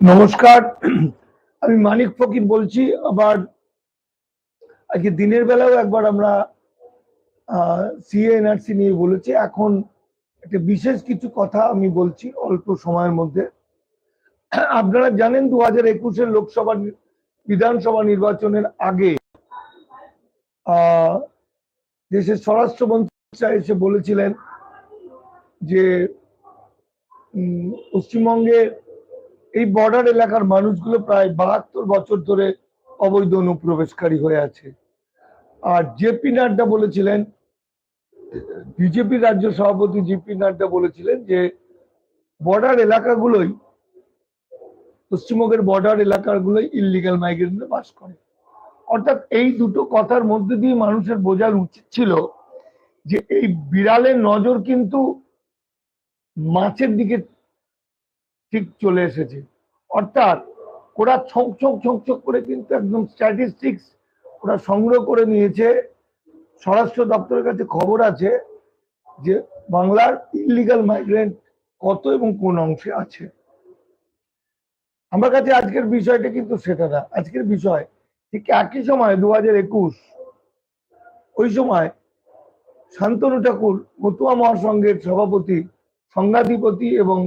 নমস্কার। আমি মানিক ফকির বলছি। আবার আজকে দিনের বেলাও একবার আমরা সিএ এনআরসি নিয়ে বলেছি। এখন একটা বিশেষ কিছু কথা আমি বলছি অল্প সময়ের মধ্যে। আপনারা জানেন দু হাজার একুশের লোকসভা বিধানসভা নির্বাচনের আগে দেশের স্বরাষ্ট্রমন্ত্রী এসে বলেছিলেন যে পশ্চিমবঙ্গে এই বর্ডার এলাকার মানুষগুলো প্রায় বাহাত্তর বছর ধরে অবৈধ অনুপ্রবেশকারী হয়ে আছে। আর জেপি নাড্ডা বলেছিলেন, বিজেপি রাজ্য সভাপতি জেপি নাড্ডা বলেছিলেন যে বর্ডার এলাকাগুলোই, পশ্চিমবঙ্গের বর্ডার এলাকাগুলোই ইলিগাল মাইগ্রেন্টরা বাস করে। অর্থাৎ এই দুটো কথার মধ্যে দিয়ে মানুষের বোঝার উচিত ছিল যে, এই বিড়ালের নজর কিন্তু মাছের দিকে ঠিক চলে এসেছে। অর্থাৎ ওরা ছক ছক ছক ছক করে কিন্তু একদম স্ট্যাটিস্টিক্স ওরা সংগ্রহ করে নিয়েছে। স্বরাষ্ট্র দপ্তরের কাছে খবর আছে যে বাংলার ইলিগাল মাইগ্রেন্ট কত এবং কোন অংশে আছে। আমার কাছে আজকের বিষয়টা কিন্তু সেটা না। আজকের বিষয় ঠিক একই সময় দু হাজার একুশ, ওই সময় শান্তনু ঠাকুর মতুয়া মহাসংঘের সভাপতি সংঘাধিপতি এবং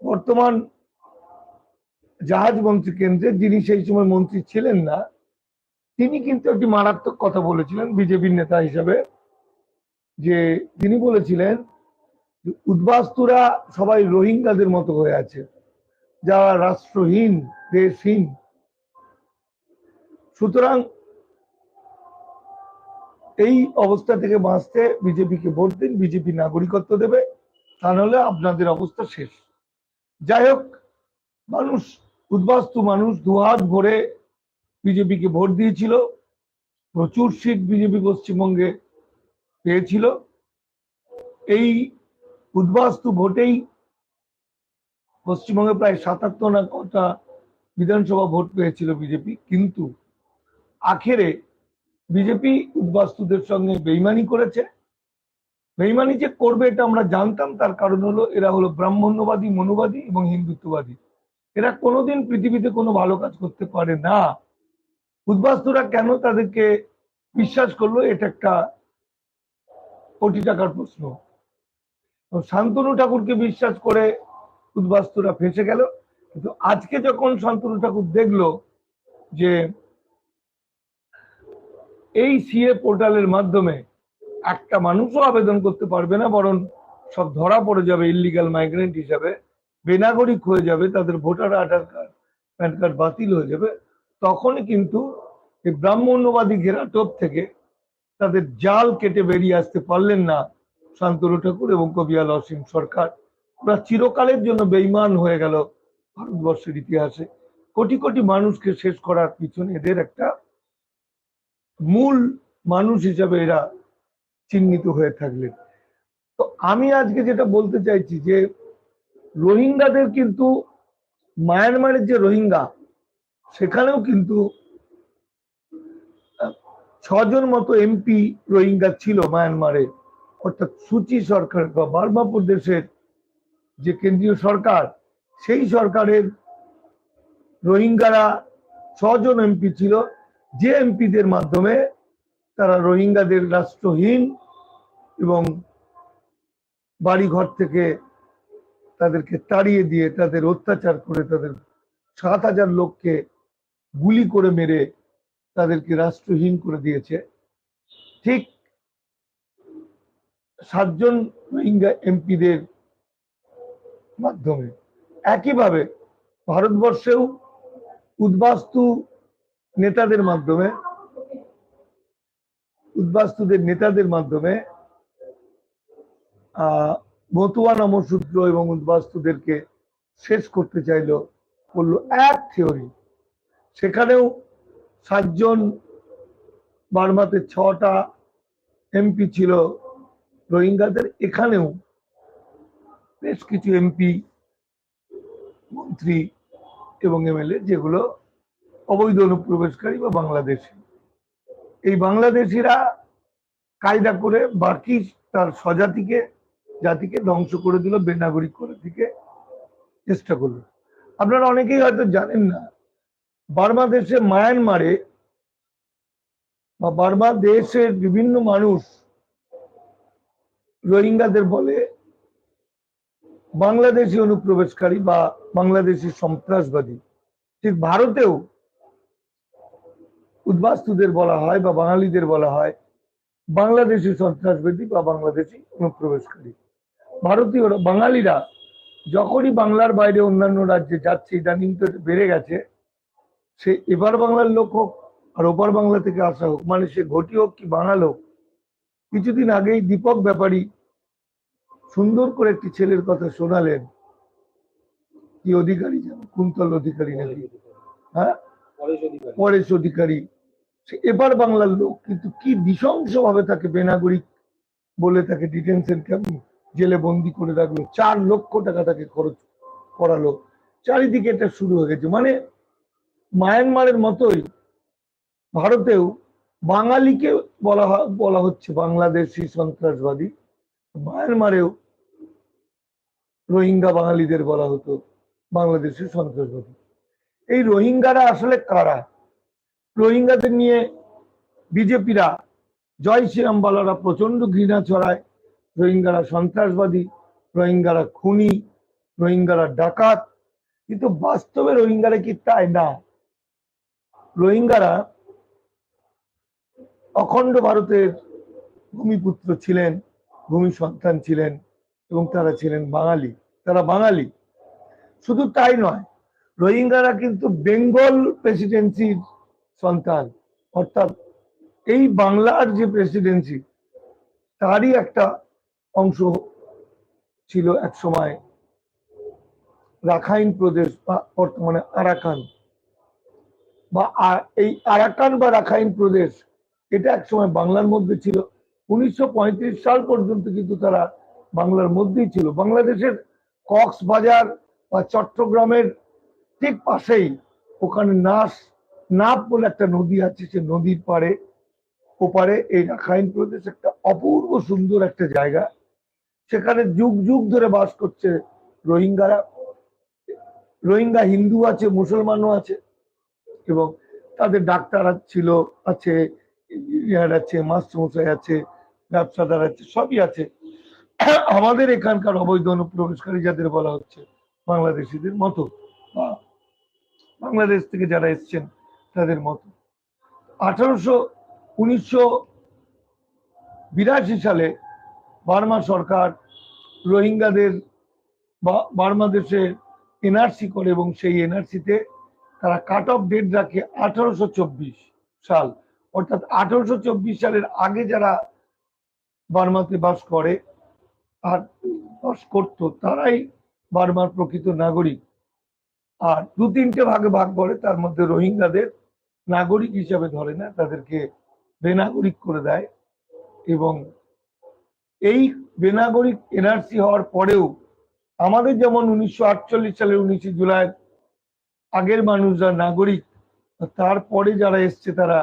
বর্তমান জাহাজ মন্ত্রী কেন্দ্রে যিনি সেই সময় মন্ত্রী ছিলেন না, তিনি কিন্তু একটি মারাত্মক কথা বলেছিলেন বিজেপির নেতা হিসাবে, যে তিনি বলেছিলেন উদ্বাস্তুরা সবাই রোহিঙ্গাদের মতো হয়ে আছে, যারা রাষ্ট্রহীন, দেশহীন। সুতরাং এই অবস্থা থেকে বাঁচতে বিজেপিকে ভোট দিন, বিজেপি নাগরিকত্ব দেবে। তা নাহলে আপনাদের অবস্থা শেষ। যাই হোক, মানুষ, উদ্বাস্তু মানুষ দুহাত ভরে বিজেপিকে ভোট দিয়েছিল। প্রচুর সিট বিজেপি পশ্চিমবঙ্গে পেয়েছিল। এই উদ্বাস্তু ভোটেই পশ্চিমবঙ্গে প্রায় সাতাত্তর না কটা বিধানসভা ভোট পেয়েছিল বিজেপি। কিন্তু আখেরে বিজেপি উদ্বাস্তুদের সঙ্গে বেইমানি করেছে। বেইমানি যে করবে এটা আমরা জানতাম, তার কারণ হলো এরা হলো ব্রাহ্মণ্যবাদী, মনোবাদী এবং হিন্দুত্ববাদী। এরা কোনোদিন পৃথিবীতে কোনো ভালো কাজ করতে পারে না। উদ্বাস্তুরা কেন তাদেরকে বিশ্বাস করল? এটা একটা কোটি টাকার প্রশ্ন। শান্তনু ঠাকুরকে বিশ্বাস করে উদ্বাস্তুরা ফেসে গেল। কিন্তু আজকে যখন শান্তনু ঠাকুর দেখল যে এই সিএ পোর্টালের মাধ্যমে একটা মানুষও আবেদন করতে পারবে না, বরং সব ধরা পড়ে যাবে ইলিগাল মাইগ্রেন্ট হিসাবে। বেনাগরিক হয়ে যাবে, তাদের voter Aadhaar card, PAN card বাতিল হয়ে যাবে। তখনই কিন্তু এই ব্রাহ্মণ্যবাদী ঘেরাটোপ থেকে তাদের জাল কেটে বেরিয়ে আসতে পারলেন না শান্তনু ঠাকুর এবং কবিয়াল অসীম সরকার। ওরা চিরকালের জন্য বেইমান হয়ে গেল ভারতবর্ষের ইতিহাসে। কোটি কোটি মানুষকে শেষ করার পিছনে এদের একটা মূল মানুষ হিসাবে এরা চিহ্নিত হয়ে থাকলেন। তো আমি আজকে যেটা বলতে চাইছি যে, রোহিঙ্গাদের কিন্তু, মায়ানমারের যে রোহিঙ্গা, সেখানেও কিন্তু ছজন মতো এমপি রোহিঙ্গা ছিল মায়ানমারে। অর্থাৎ সুচি সরকার বা বার্মা প্রদেশের যে কেন্দ্রীয় সরকার, সেই সরকারের রোহিঙ্গারা ছজন এমপি ছিল। যে এমপিদের মাধ্যমে তারা রোহিঙ্গাদের রাষ্ট্রহীন এবং বাড়িঘর থেকে তাদেরকে তাড়িয়ে দিয়ে তাদের অত্যাচার করে তাদের সাত হাজার লোককে গুলি করে মেরে তাদেরকে রাষ্ট্রহীন করে দিয়েছে। ঠিক সাতজন রোহিঙ্গা এমপিদের মাধ্যমে। একইভাবে ভারতবর্ষেও উদ্বাস্তু নেতাদের মাধ্যমে উদ্বাস্তুদের নেতাদের মাধ্যমে মতুয়া নমসূত্র এবং উদ্বাস্তুদেরকে শেষ করতে চাইলো বলল এক থিওরি। সেখানেও সাতজন বার্মাতে ছটা এমপি ছিল, রোহিঙ্গাদের এখানেও বেশ কিছু এমপি, মন্ত্রী এবং এমএলএ, যেগুলো অবৈধ অনুপ্রবেশকারী বা বাংলাদেশি। এই বাংলাদেশিরা কায়দা করে বাকি তার স্বজাতিকে, জাতিকে ধ্বংস করে দিল, বেনাগরিক করে দিকে চেষ্টা করল। আপনারা অনেকেই হয়তো জানেন না, বার্মা দেশে মায়ানমারে বা বার্মা দেশের বিভিন্ন মানুষ রোহিঙ্গাদের বলে বাংলাদেশি অনুপ্রবেশকারী বা বাংলাদেশি সন্ত্রাসবাদী। ঠিক ভারতেও উদ্বাস্তুদের বলা হয় বা বাঙালিদের বলা হয় বাংলাদেশি সন্ত্রাসবাদী বা বাংলাদেশি অনুপ্রবেশকারী। ভারতীয়রা বাঙালিরা যখনই বাংলার বাইরে অন্যান্য রাজ্যে যাচ্ছে ইদানিং তো বেড়ে গেছে সে এবার বাংলার লোক হোক আর ওপার বাংলা থেকে আসা হোক মানে সে ঘটি হোক কি বাঙাল হোক কিছুদিন আগেই দীপক ব্যাপারী সুন্দর করে একটি ছেলের কথা শোনালেন। কি অধিকারী যেন? কুন্তল অধিকারী নাকি? হ্যাঁ? পরেশ অধিকারী। এবার বাংলার লোক, কিন্তু কি নৃশংস ভাবে তাকে বেনাগরিক বলে তাকে ডিটেনশন ক্যাম্প জেলে বন্দি করে রাখল? চার লক্ষ টাকা তাকে খরচ করালো। চারিদিকে এটা শুরু হয়ে গেছে। মানে মায়ানমারের মতোই ভারতেও বাঙালিকে বলা বলা হচ্ছে বাংলাদেশি সন্ত্রাসবাদী। মায়ানমারেও রোহিঙ্গা বাঙালিদের বলা হতো বাংলাদেশি সন্ত্রাসবাদী। এই রোহিঙ্গারা আসলে কারা? রোহিঙ্গাদের নিয়ে বিজেপিরা জয় শ্রীরাম বালারা প্রচণ্ড ঘৃণা ছড়ায়। রোহিঙ্গারা সন্ত্রাসবাদী, রোহিঙ্গারা খুনি, রোহিঙ্গারা ডাকাত। কিন্তু বাস্তবে রোহিঙ্গারা কি তাই? না। রোহিঙ্গারা অখণ্ড ভারতের ভূমিপুত্র ছিলেন, ভূমি সন্তান ছিলেন এবং তারা ছিলেন বাঙালি। তারা বাঙালি। শুধু তাই নয়, রোহিঙ্গারা কিন্তু বেঙ্গল প্রেসিডেন্সির সন্তান। অর্থাৎ এই বাংলার যে প্রেসিডেন্সি তারই একটা অংশ ছিল এক সময় রাখাইন প্রদেশ বা বর্তমানে আরাকান। বা এই আরাকান বা রাখাইন প্রদেশ, এটা এক সময় বাংলার মধ্যে ছিল। উনিশশো পঁয়ত্রিশ সাল পর্যন্ত কিন্তু তারা বাংলার মধ্যেই ছিল। বাংলাদেশের কক্সবাজার বা চট্টগ্রামের ঠিক পাশেই ওখানে নাস নাপ বলে একটা নদী আছে, সে নদীর পাড়ে, ওপারে এই রাখাইন প্রদেশ একটা অপূর্ব সুন্দর একটা জায়গা। সেখানে যুগ যুগ ধরে বাস করছে রোহিঙ্গারা। রোহিঙ্গা হিন্দু আছে, মুসলমানও আছে এবং তাদের ডাক্তার ছিল, আছে ইঞ্জিনিয়ার আছে, মাস্টারমশাই আছে, ব্যবসাদার আছে, সবই আছে। আমাদের এখানকার অবৈধ অনুপ্রবেশকারী যাদের বলা হচ্ছে, বাংলাদেশিদের মতো বা বাংলাদেশ থেকে যারা এসছেন তাদের মতো। আঠারোশো, উনিশশো বিরাশি সালে বার্মা সরকার রোহিঙ্গাদের বার্মা দেশে এনআরসি করে এবং সেই এনআরসিতে তারা কাট অফ ডেট রাখে আঠারোশো চব্বিশ সাল। অর্থাৎ আঠারোশো চব্বিশ সালের আগে যারা বার্মাতে বাস করে আর বাস করতো, তারাই বার্মার প্রকৃত নাগরিক। আর দু তিনটে ভাগে ভাগ করে তার মধ্যে রোহিঙ্গাদের নাগরিক হিসাবে ধরে না, তাদেরকে বেনাগরিক করে দেয় এবং এই বেনাগরিক এনআরসি হওয়ার পরেও আমাদের যেমন উনিশশো আটচল্লিশ সালের উনিশে জুলাই আগের মানুষরা নাগরিক, তারপরে যারা এসছে তারা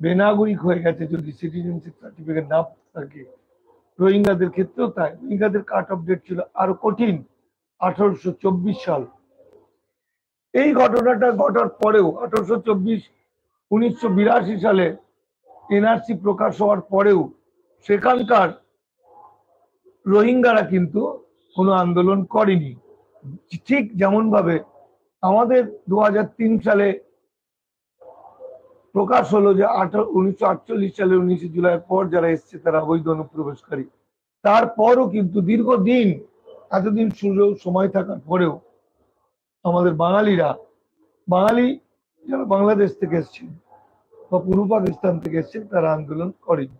বেনাগরিক হয়ে গেছে, যদি সিটিজেনশিপ সার্টিফিকেট না থাকে। রোহিঙ্গাদের ক্ষেত্রেও তাই। রোহিঙ্গাদের কাট অফ ডেট ছিল আরও কঠিন, আঠারোশো চব্বিশ সাল। এই ঘটনাটা ঘটার পরেও আঠারোশো চব্বিশ, উনিশশো বিরাশি সালে এনআরসি প্রকাশ হওয়ার পরেও সেখানকার রোহিঙ্গারা কিন্তু কোনো আন্দোলন করেনি। ঠিক যেমন ভাবে আমাদের দু হাজার তিন সালে প্রকাশ হলো যে আঠারো, উনিশশো আটচল্লিশ সালে উনিশে জুলাই পর যারা এসছে তারা অবৈধ অনুপ্রবেশকারী। তারপরও কিন্তু দীর্ঘদিন, এতদিন সুযোগ সময় থাকার পরেও আমাদের বাঙালিরা, বাঙালি যারা বাংলাদেশ থেকে এসছেন বা পূর্ব পাকিস্তান থেকে এসছেন তারা আন্দোলন করেনি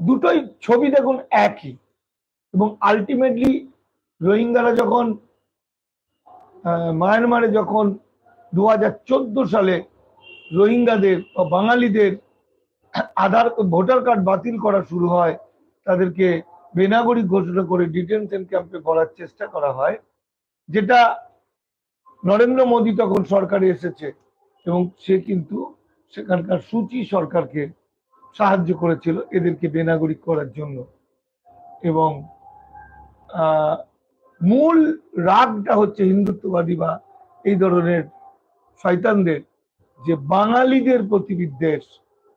দুটোই ছবি দেখুন একই এবং আলটিমেটলি রোহিঙ্গারা যখন মায়ানমারে যখন দু হাজার চোদ্দ সালে রোহিঙ্গাদের বা বাঙালিদের আধার, ভোটার কার্ড বাতিল করা শুরু হয়, তাদেরকে বেনাগরিক ঘোষণা করে ডিটেনশন ক্যাম্পে ভরার চেষ্টা করা হয়। যেটা নরেন্দ্র মোদী তখন সরকারে এসেছে এবং সে কিন্তু সেখানকার সূচি সরকারকে সাহায্য করেছিল এদেরকে বেনাগরিক করার জন্য। এবং মূল রাগটা হচ্ছে হিন্দুত্ববাদী বা এই ধরনের শয়তানদের যে বাঙালিদের প্রতি বিদ্বেষ,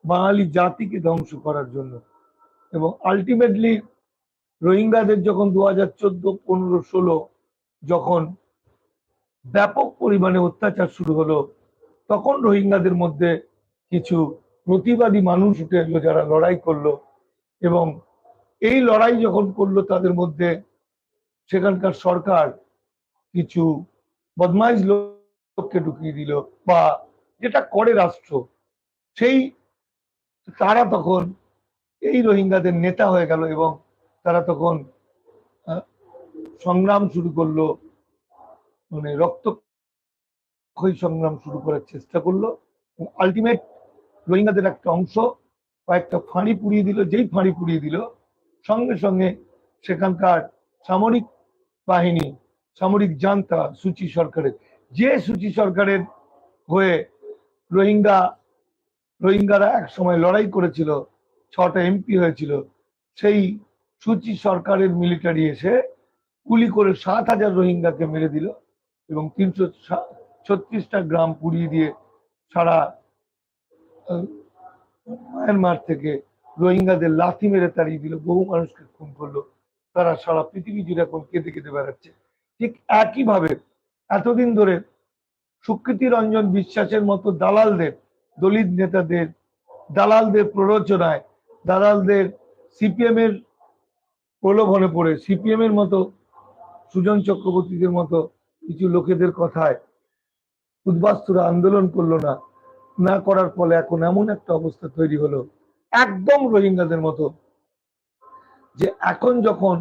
বাঙালি জাতিকে ধ্বংস করার জন্য। এবং আলটিমেটলি রোহিঙ্গাদের যখন দু হাজার চোদ্দ, পনেরো, ষোলো যখন ব্যাপক পরিমাণে অত্যাচার শুরু হলো, তখন রোহিঙ্গাদের মধ্যে কিছু প্রতিবাদী মানুষ উঠে এলো যারা লড়াই করল এবং এই লড়াই যখন করল তাদের মধ্যে সেখানকার সরকার কিছু বদমাইশ লোককে ঢুকিয়ে দিল বা যেটা করে রাষ্ট্র, সেই তারা তখন এই রোহিঙ্গাদের নেতা হয়ে গেল এবং তারা তখন সংগ্রাম শুরু করল মানে রক্তক্ষয়ী সংগ্রাম শুরু করার চেষ্টা করল আলটিমেট রোহিঙ্গাদের একটা অংশ কয়েকটা ফাঁড়ি পুড়িয়ে দিল, যেই ফাঁড়ি পুড়িয়ে দিল, সঙ্গে সঙ্গে সেখানকার সামরিক বাহিনী, সামরিক জান্তা সুচি সরকারের, যে সুচি সরকারের হয়ে রোহিঙ্গা, রোহিঙ্গারা এক সময় লড়াই করেছিল, ছটা এমপি হয়েছিল, সেই সুচি সরকারের মিলিটারি এসে গুলি করে সাত হাজার রোহিঙ্গাকে মেরে দিল এবং তিনশো ছত্রিশটা গ্রাম পুড়িয়ে দিয়ে সারা মায়ানমার থেকে রোহিঙ্গাদের লাথি মেরে তাড়িয়ে দিল। বহু মানুষকে খুন করল। তারা সারা পৃথিবী জুড়ে এখন কেঁদে কেঁদে বেড়াচ্ছে। ঠিক একইভাবে এতদিন ধরে সুকৃতি রঞ্জন বিশ্বাসের মতো দালালদের, দলিত নেতাদের, দালালদের প্ররোচনায়, দালালদের সিপিএম এর প্রলোভনে পড়ে সিপিএম এর মতো সুজন চক্রবর্তীদের মতো কিছু লোকেদের কথায় উদ্বাস্তুরা আন্দোলন করল না। না করার ফলে এখন এমন একটা অবস্থা তৈরি হলো, একদম রোহিঙ্গাদের মতো, যে এখন যখন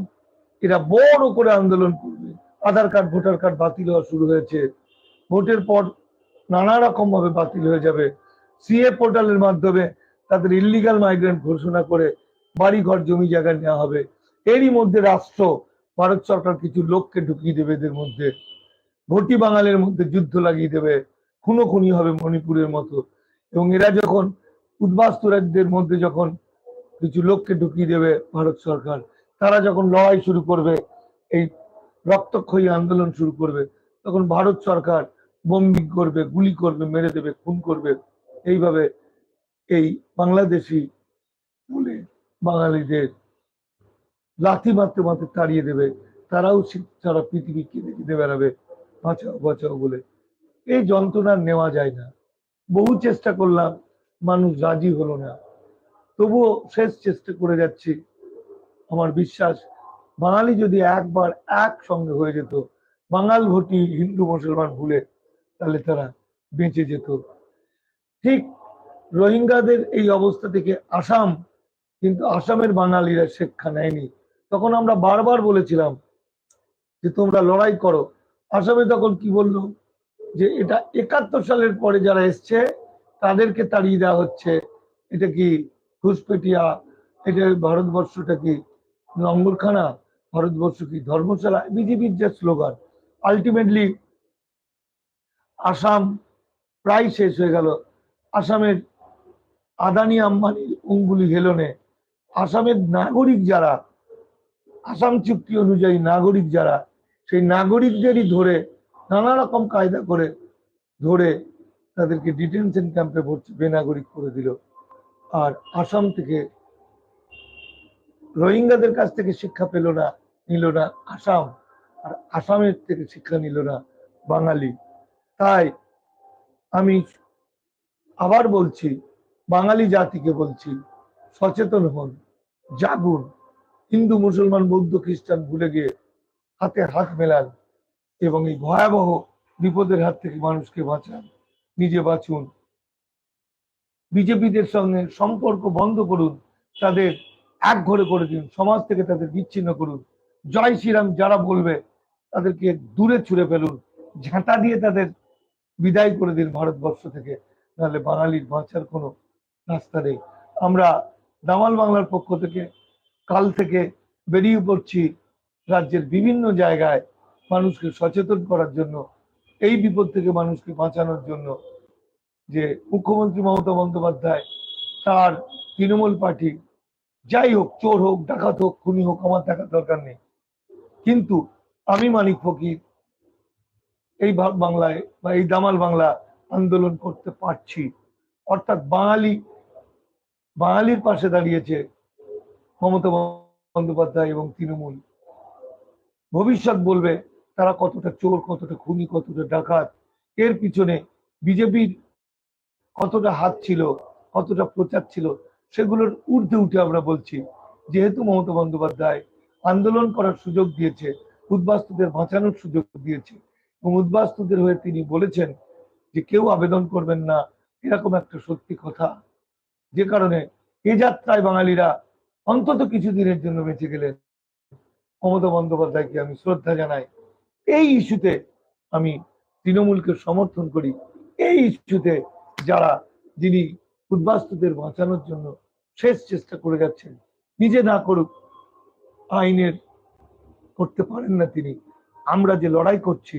এরা বড় করে আন্দোলন করবে, আধার কার্ড, ভোটার কার্ড বাতিল হওয়া শুরু হয়েছে, ভোটের পর নানা রকম ভাবে বাতিল হয়ে যাবে। সিএ পোর্টালের মাধ্যমে তাদের ইল্লিগাল মাইগ্রেন্ট ঘোষণা করে বাড়ি ঘর জমি জায়গা নেওয়া হবে। এরই মধ্যে রাষ্ট্র ভারত সরকার কিছু লোককে ঢুকিয়ে দেবে এদের মধ্যে। ভোটি বাঙালির মধ্যে যুদ্ধ লাগিয়ে দেবে। খুনো খুনি হবে মণিপুরের মতো। এবং এরা যখন উদ্বাস্তু রাজ্যের মধ্যে যখন কিছু লোককে ঢুকিয়ে দেবে ভারত সরকার, তারা যখন লড়াই শুরু করবে, এই রক্তক্ষয়ী আন্দোলন শুরু করবে, তখন ভারত সরকার বম্বিং করবে, গুলি করবে, মেরে দেবে, খুন করবে। এইভাবে এই বাংলাদেশি বলে বাঙালিদের লাথি মারতে মারতে তাড়িয়ে দেবে। তারাও সারা পৃথিবী কেঁদে কেঁদে বেড়াবে। বাঁচাও বাঁচাও বলে। এই যন্ত্রণা নেওয়া যায় না। বহু চেষ্টা করলাম, মানুষ রাজি হলো না। তবুও শেষ চেষ্টা করে যাচ্ছি। আমার বিশ্বাস, বাঙালি যদি একবার একসঙ্গে হয়ে যেত, বাঙাল ভোটি হিন্দু মুসলমান ভুলে, তাহলে তারা বেঁচে যেত। ঠিক রোহিঙ্গাদের এই অবস্থা থেকে আসাম, কিন্তু আসামের বাঙালিরা শিক্ষা নেয়নি। তখন আমরা বারবার বলেছিলাম যে তোমরা লড়াই করো। আসামে তখন কি বলল? যে এটা একাত্তর সালের পরে যারা এসছে, তাদেরকে তাড়িয়ে দেওয়া হচ্ছে। এটা কি ঘুষপেটিয়া? এটা ভারতবর্ষটা কি লঙ্গরখানা ভারতবর্ষ কি ধর্মশালা? বিজেপির যে স্লোগান আলটিমেটলি আসাম প্রায় শেষ হয়ে গেল। আসামের আদানি আম্বানির অঙ্গুলি হেলনে, আসামের নাগরিক যারা আসাম চুক্তি অনুযায়ী নাগরিক যারা, সেই নাগরিকদেরই ধরে নানা রকম কায়দা করে ধরে তাদেরকে ডিটেনশন ক্যাম্পে ভর্তি, বেনাগরিক করে দিল। আর আসাম থেকে রোহিঙ্গাদের কাছ থেকে শিক্ষা পেল না, নিল না আসাম। আর আসামের থেকে শিক্ষা নিল না বাঙালি। তাই আমি আবার বলছি, বাঙালি জাতিকে বলছি, সচেতন হন, জাগুন। হিন্দু, মুসলমান, বৌদ্ধ, খ্রিস্টান ভুলে গিয়ে হাতে হাত মেলান এবং এই ভয়াবহ বিপদের হাত থেকে মানুষকে বাঁচান। নিজে বাঁচুন। বিজেপিদের সঙ্গে সম্পর্ক বন্ধ করুন। তাদের এক ঘরে করে দিন। সমাজ থেকে তাদের বিচ্ছিন্ন করুন। জয় শ্রীরাম যারা বলবে, তাদেরকে দূরে ছুঁড়ে ফেলুন। ঝাঁটা দিয়ে তাদের বিদায় করে দিন ভারতবর্ষ থেকে। নাহলে বাঙালির বাঁচার কোনো রাস্তা নেই। আমরা দামাল বাংলার পক্ষ থেকে কাল থেকে বেরিয়ে পড়ছি রাজ্যের বিভিন্ন জায়গায় মানুষকে সচেতন করার জন্য, এই বিপদ থেকে মানুষকে বাঁচানোর জন্য যে মুখ্যমন্ত্রী মমতা বন্দ্যোপাধ্যায় তার তৃণমূল পার্টি, যাই হোক চোর হোক, ডাকাত হোক, খুনি হোক, আমার দেখার দরকার নেই। কিন্তু আমি মানিক ফকির, এই বাংলায় বা এই দামাল বাংলা আন্দোলন করতে পারছি। অর্থাৎ বাঙালি, বাঙালির পাশে দাঁড়িয়েছে মমতা বন্দ্যোপাধ্যায় এবং তৃণমূল ভবিষ্যৎ বলবে তারা কতটা চোর, কতটা খুনি, কতটা ডাকাত। এর পিছনে বিজেপির কতটা হাত ছিল, কতটা প্রচার ছিল, সেগুলোর ঊর্ধ্বে উঠে আমরা বলছি, যেহেতু মমতা বন্দ্যোপাধ্যায় আন্দোলন করার সুযোগ দিয়েছে, উদ্বাস্তুদের বাঁচানোর সুযোগ দিয়েছে, এবং উদ্বাস্তুদের হয়ে তিনি বলেছেন যে কেউ আবেদন করবেন না, এরকম একটা সত্যি কথা। যে কারণে এ যাত্রায় বাঙালিরা অন্তত কিছুদিনের জন্য বেঁচে গেলেন। মমতা বন্দ্যোপাধ্যায়কে আমি শ্রদ্ধা জানাই। এই ইস্যুতে আমি তৃণমূলকে সমর্থন করি। এই ইস্যুতে যারা, যিনি উদ্বাস্তুদের বাঁচানোর জন্য শেষ চেষ্টা করে যাচ্ছেন, নিজে না করুক, আইনের করতে পারেন না তিনি। আমরা যে লড়াই করছি,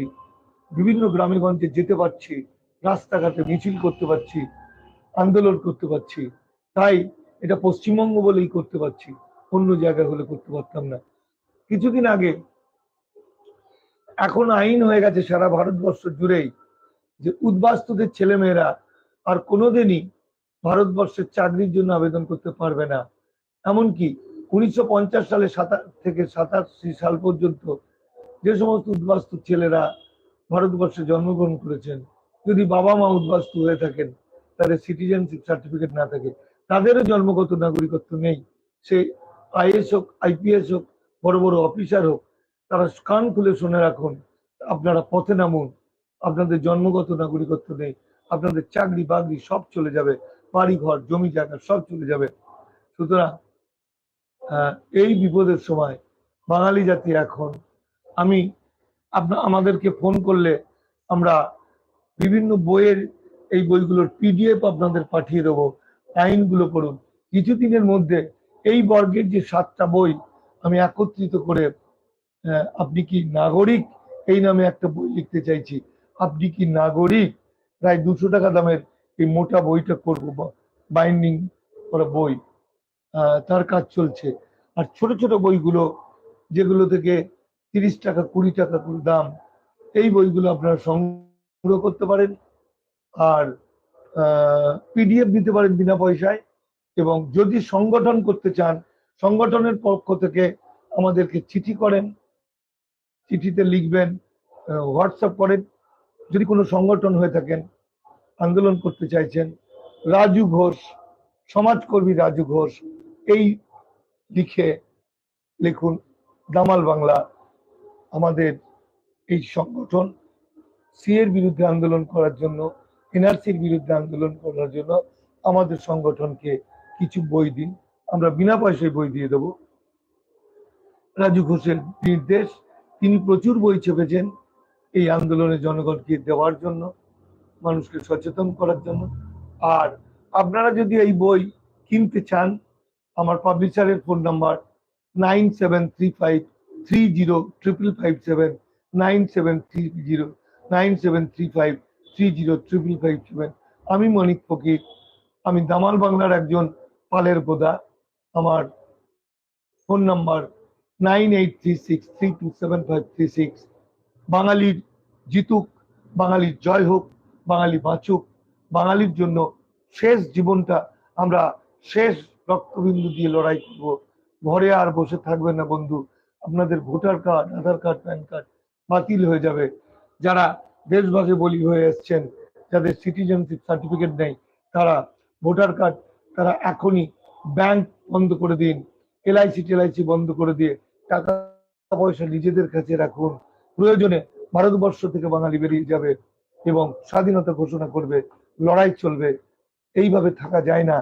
বিভিন্ন গ্রামে গঞ্জে যেতে পারছি, রাস্তাঘাটে মিছিল করতে পারছি, আন্দোলন করতে পারছি, তাই এটা পশ্চিমবঙ্গ বলেই করতে পারছি। অন্য জায়গায় হলে করতে পারতাম না। কিছুদিন আগে এখন আইন হয়ে গেছে সারা ভারতবর্ষ জুড়েই যে উদ্বাস্তুদের ছেলেমেয়েরা আর কোনোদিনই ভারতবর্ষের চাকরির জন্য আবেদন করতে পারবে না। এমনকি উনিশশো পঞ্চাশ সালে সাতাশ থেকে সাতাশি সাল পর্যন্ত যে সমস্ত উদ্বাস্তু ছেলেরা ভারতবর্ষে জন্মগ্রহণ করেছেন, যদি বাবা মা উদ্বাস্তু হয়ে থাকেন, তাদের সিটিজেনশিপ সার্টিফিকেট না থাকে তাদেরও জন্মগত নাগরিকত্ব নেই। সে আইএস হোক, আইপিএস হোক, বড় বড় অফিসার হোক, তারা কান খুলে শুনে রাখুন, আপনারা পথে নামুন, আপনাদের জন্মগত নাগরিকত্ব নেই, আপনাদের চাকরি বাকরি সব চলে যাবে বাড়ি ঘর জমি জায়গা সব চলে যাবে। সুতরাং এই বিপদের সময় বাঙালি জাতি এখন, আমি আপনার আমাদেরকে ফোন করলে আমরা বিভিন্ন বইয়ের এই বইগুলোর পিডিএফ আপনাদের পাঠিয়ে দেবো। আইনগুলো পড়ুন। কিছুদিনের মধ্যে এই বর্গের যে সাতটা বই আমি একত্রিত করে আপনি কি নাগরিক? এই নামে একটা বই লিখতে চাইছি। আপনি কি নাগরিক? প্রায় দুশো টাকা দামের এই মোটা বইটা করব বাইন্ডিং করা বই। তার কাজ চলছে। আর ছোট ছোট বইগুলো, যেগুলো থেকে তিরিশ টাকা, কুড়ি টাকা করে দাম, এই বইগুলো আপনারা সংগ্রহ করতে পারেন। আর পিডিএফ দিতে পারেন বিনা পয়সায় এবং যদি সংগঠন করতে চান, সংগঠনের পক্ষ থেকে আমাদেরকে চিঠি করেন, চিঠিতে লিখবেন হোয়াটসঅ্যাপ করেন। যদি কোনো সংগঠন হয়ে থাকেন, আন্দোলন করতে চাইছেন, রাজু ঘোষ, সমাজকর্মী রাজু ঘোষ, এই লিখে লিখুন, দামাল বাংলা আমাদের এই সংগঠন। সি এর বিরুদ্ধে আন্দোলন করার জন্য এনআরসির বিরুদ্ধে আন্দোলন করার জন্য আমাদের সংগঠনকে কিছু বই দিন। আমরা বিনা পয়সায় বই দিয়ে দেব। রাজু ঘোষের নির্দেশ, তিনি প্রচুর বই ছেপেছেন এই আন্দোলনে জনগণকে দেওয়ার জন্য, মানুষকে সচেতন করার জন্য। আর আপনারা যদি এই বই কিনতে চান, আমার পাবলিশারের phone number nine seven three five three zero, triple five seven nine seven three zero, nine seven three five three zero triple five seven আমি মনিক ফকির। আমি দামাল বাংলার একজন পালের বোদা। আমার phone number nine eight three six three two seven five three six. বাঙালির জিতুক, বাঙালির জয় হোক, বাঙালি বাঁচুক। বাঙালির জন্য শেষ জীবনটা আমরা শেষ রক্তবিন্দু দিয়ে লড়াই করব। ঘরে আর বসে থাকবে না বন্ধু। আপনাদের voter card, Aadhaar card, PAN card বাতিল হয়ে যাবে। যারা দেশভাগে বলি হয়ে এসছেন, যাদের সিটিজেনশিপ সার্টিফিকেট নেই, তারা ভোটার কার্ড তারা এখনই ব্যাংক বন্ধ করে দিন এলআইসি টেলআইসি বন্ধ করে দিয়ে টাকা পয়সা নিজেদের কাছে রাখুন। প্রয়োজনে ভারতবর্ষ থেকে বাঙালি বেরিয়ে যাবে এবং স্বাধীনতা ঘোষণা করবে, লড়াই চলবে। এইভাবে থাকা যায় না।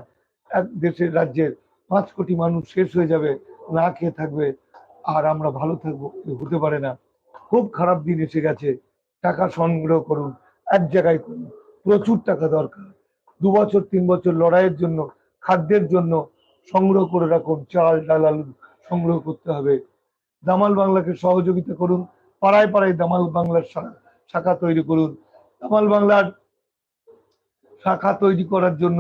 এক দেশের রাজ্যের পাঁচ কোটি মানুষ শেষ হয়ে যাবে, না খেয়ে থাকবে, আর আমরা ভালো থাকব হতে পারে না। খুব খারাপ দিন এসে গেছে। টাকা সংগ্রহ করুন, এক জায়গায় করুন। প্রচুর টাকা দরকার। দু বছর, তিন বছর লড়াইয়ের জন্য, খাদ্যের জন্য সংগ্রহ করে রাখুন, চাল, ডাল, আলু সংগ্রহ করতে হবে। দামাল বাংলাকে সহযোগিতা করুন, পাড়ায় পাড়ায় দামাল বাংলার শাখা তৈরি করুন। দামাল বাংলার শাখা তৈরি করার জন্য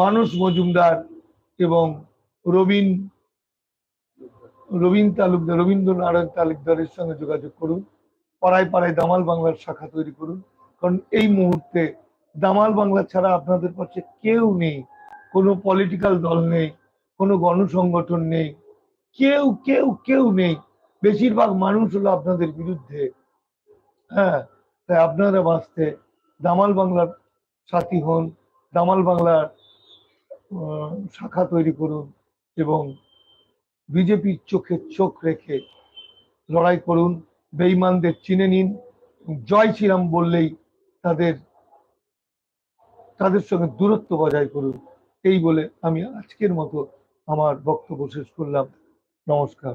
মানুষ মজুমদার এবং রবিন রবীন তালুকদার, রবীন্দ্রনারায়ণ তালুকদারের সঙ্গে যোগাযোগ করুন। পাড়ায় পাড়ায় দামাল বাংলার শাখা তৈরি করুন। কারণ এই মুহূর্তে দামাল বাংলা ছাড়া আপনাদের পাশে কেউ নেই। কোনো পলিটিক্যাল দল নেই, কোনো গণসংগঠন নেই, কেউ কেউ কেউ নেই। বেশিরভাগ মানুষ হলো আপনাদের বিরুদ্ধে। হ্যাঁ তাই আপনারা বাঁচতে দামাল বাংলার সাথী হন, দামাল বাংলার শাখা তৈরি করুন এবং বিজেপির চোখে চোখ রেখে লড়াই করুন, বেইমানদের চিনে নিন জয় শ্রীরাম বললেই তাদের তাদের সঙ্গে দূরত্ব বজায় করুন। এই বলে আমি আজকের মতো আমার বক্তব্য শেষ করলাম। নমস্কার।